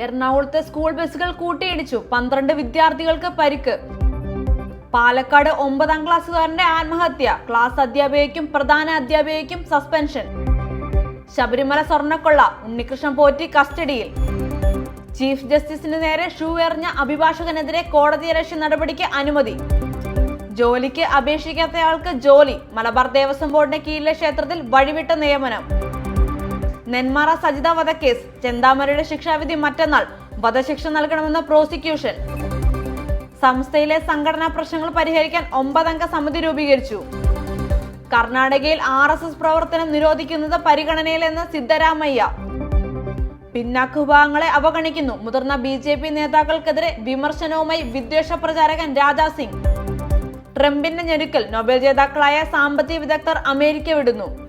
എറണാകുളത്തെ സ്കൂൾ ബസ്സുകൾ കൂട്ടിയിടിച്ചു. പന്ത്രണ്ട് വിദ്യാർത്ഥികൾക്ക് പരിക്ക്. പാലക്കാട് ഒമ്പതാം ക്ലാസ്സുകാരന്റെ ആത്മഹത്യ. ക്ലാസ് അധ്യാപികയ്ക്കും പ്രധാന അധ്യാപികയ്ക്കും സസ്പെൻഷൻ. ശബരിമല സ്വർണക്കൊള്ള. ഉണ്ണികൃഷ്ണൻ പോറ്റി കസ്റ്റഡിയിൽ. ചീഫ് ജസ്റ്റിസിന് നേരെ ഷൂ എറിഞ്ഞ അഭിഭാഷകനെതിരെ കോടതിയലക്ഷ്യ നടപടിക്ക് അനുമതി. ജോലിക്ക് അപേക്ഷിക്കാത്തയാൾക്ക് ജോലി. മലബാർ ദേവസ്വം ബോർഡിന്റെ കീഴിലെ ക്ഷേത്രത്തിൽ വഴിവിട്ട നിയമനം. നെന്മാറ സജിത വധക്കേസ് ചെന്താമരയുടെ ശിക്ഷാവിധി മറ്റന്നാൾ വധശിക്ഷ നൽകണമെന്ന് പ്രോസിക്യൂഷൻ. സംസ്ഥയിലെ സംഘടനാ പ്രശ്നങ്ങൾ പരിഹരിക്കാൻ ഒമ്പതംഗ സമിതി രൂപീകരിച്ചു. കർണാടകയിൽ ആർ എസ് എസ് പ്രവർത്തനം നിരോധിക്കുന്നത് പരിഗണനയിലെന്ന് സിദ്ധരാമയ്യ. പിന്നാക്ക വിഭാഗങ്ങളെ അവഗണിക്കുന്നു. മുതിർന്ന ബി ജെ പി നേതാക്കൾക്കെതിരെ വിമർശനവുമായി വിദ്വേഷ പ്രചാരകൻ രാജാ സിംഗ്. ട്രംപിന്റെ ഞെരുക്കൽ നൊബേൽ ജേതാക്കളായ സാമ്പത്തിക വിദഗ്ധർ അമേരിക്ക വിടുന്നു